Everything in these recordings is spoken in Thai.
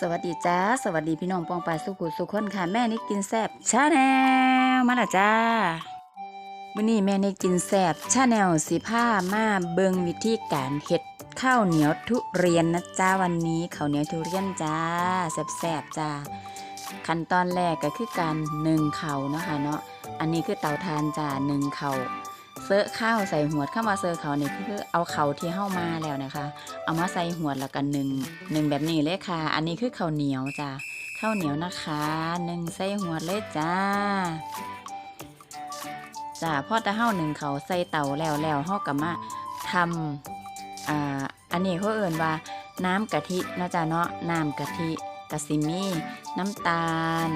สวัสดีจ้าสวัสดีพี่น้องปองปายสุขุสุขคนค่ะแม่นิดกินแซบชาแนลมาละจ้าวันนี้แม่นิดกินแซบชาแนลสิผ้ามาเบิงวิธีการเฮ็ดข้าวเหนียวทุเรียนนะจ้าวันนี้ข้าวเหนียวทุเรียนจ้าแซบๆจ้าขั้นตอนแรกก็คือการหนึ่งเข่าเนาะค่ะเนาะอันนี้คือเตาทานจ้าหนึ่งเข่า เซอะข้าวใส่หัวดเข้ามาเซอเขาเนี่ยคือเอาเขาที่เข้ามาแล้วนะคะ เอามาใส่หัวดแล้วกันหนึ่งหนึ่งแบบนี้เลยค่ะ อันนี้คือข้าวเหนียวจ้าข้าวเหนียวนะคะหนึ่งใส่หัวดเลยจ้าจ้าพอตะเฮาหนึ่งเขาใส่เตาแล้วแล้วเฮาก็มาทำอ่าอันนี้เขาเอ่นว่าน้ำกะทินะจ้าเนาะน้ำกะทิกะซิมีน้ำตาล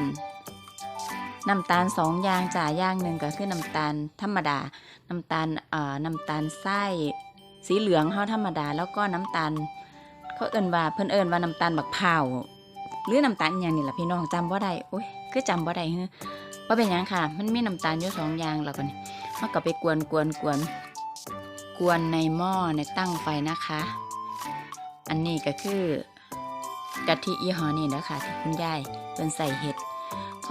น้ำตาลสองอย่างจ้าย่างหนึ่งก็คือน้ำตาลธรรมดา น้ำตาลเอ่อน้ำตาลไส้สีเหลืองเขาธรรมดา แล้วก็น้ำตาลเขาเอิ้นว่าเพิ่นเอิ้นว่าน้ำตาลบักพร้าหรือน้ำตาลอย่างนี่แหละพี่น้องจำบ่ได้โอ้ยคือจำบ่ได้เฮ้ว่าเป็นยังค่ะ มันมีน้ำตาลอยู่สองอย่างแล้วก็นี่เขาก็ไปกวนกวนกวนกวนในหม้อในตั้งไฟนะคะ อันนี้ก็คือกะทิยี่ห้อนี่นะคะที่คุณยายเพิ่นใส่เห็ด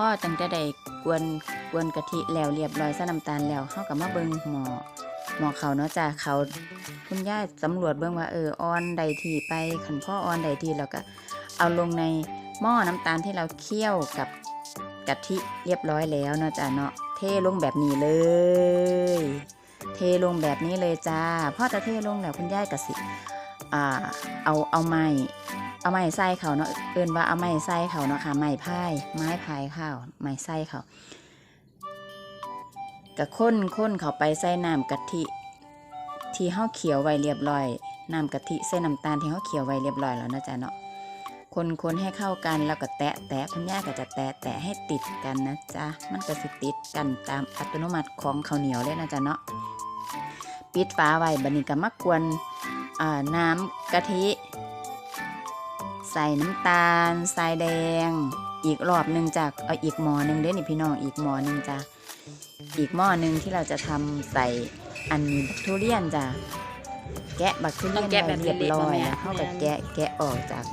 อตั้งแต่ได้กวนกวนกะทิแล้วเรียบร้อยใส่น้ำตาลแล้วเขาก็มาเบิ่งหมอหมอเขาเนาะจ้ะเขาคุณย่าสำรวจเบิ่งว่าเออออนใดทีไปขันพ่อออนใดทีแล้วก็เอาลงในหม้อน้ำตาลที่เราเคี่ยวกับกะทิเรียบร้อยแล้วเนาะจ้ะเนาะเทลงแบบนี้เลย เทลงแบบนี้เลยจ้าพ่อจะเทลงแล้วคุณย่ายกะสิอ่าเอาเอาไม้ เอาไม้ใส่เขาเนาะเอินว่าเอาไม้ใส่เขาเนาะค่ะไม้พายไม้พายข้าวไม้ใส่เขากะข้นข้นเขาไปใส่น้ำกะทิที่เฮาเขียวไว้เรียบร้อยน้ำกะทิใส่น้ำตาลที่เฮาเขียวไว้เรียบร้อยแล้วนะจ๊ะเนาะคนคนให้เข้ากันแล้วก็แตะแตะคุณย่าก็จะแตะแตะให้ติดกันนะจ๊ะมันก็สิติดกันตามอัตโนมัติของข้าวเหนียวเลยนะจ๊ะเนาะปิดฝาไว้บัดนี้ก็มากวนอ่าน้ำกะทิ ใส่น้ำตาลทรายแดง อีกรอบหนึ่งจากเอาอีกหม้อหนึ่งเด้อนี่พี่น้องอีกหม้อหนึ่งจ้ะอีกหม้อหนึ่งที่เราจะทำใส่อันบักทุเรียนจ้ะแกะบักทุเรียนต้องแกะแบบไว้เรียบร้อยเละๆบ่แม่แล้วเข้ากับแกะแกะออกจาก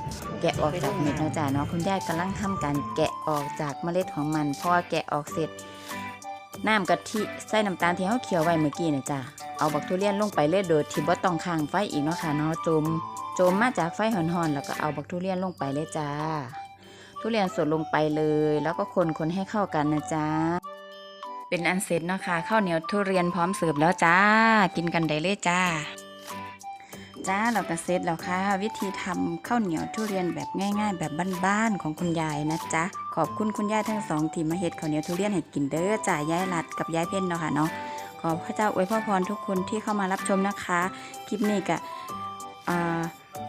แกะออกจากเม็ดเนาะจ้ะเนาะคุณยายกำลังทำการแกะออกจากเมล็ดของมันพอแกะออกเสร็จน้ำกะทิใส่น้ำตาลที่เขาเคี่ยวไว้เมื่อกี้นะจ้ะ เอาบักทุเรียนลงไปเลยโดยที่บ่ต้องค้างไฟอีกเนาะค่ะเนาะจมจมมาจากไฟหอนๆแล้วก็เอาบักทุเรียนลงไปเลยจ้า ทุเรียนสดลงไปเลย แล้วก็คนคนให้เข้ากันนะจ้าเป็นอันเสร็จเนาะค่ะข้าวเหนียวทุเรียนพร้อมเสิร์ฟแล้วจ้า กินกันได้เลยจ้าจ้าเราก็เสร็จแล้วค่ะ วิธีทำข้าวเหนียวทุเรียนแบบง่าย ๆ แบบบ้านๆของคุณยายนะจ๊ะขอบคุณคุณยายทั้งสองที่มาเฮ็ดข้าวเหนียวทุเรียนให้กินเด้อจ้ายายรัดกับยายเพ่นเนาะค่ะเนาะ อพระเจ้าอวยพรทุกคนที่เข้ามารับชมนะคะ คลิปนี้กับ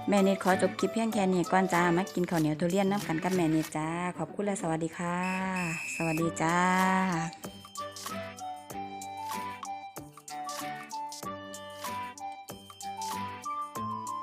แม่นิดขอจบคลิปเพียงแค่นี้ก่อนจ้ามากินข้าวเหนียวทุเรียนน้ำกันกับแม่นิดจ้า ขอบคุณและสวัสดีค่ะ สวัสดีจ้า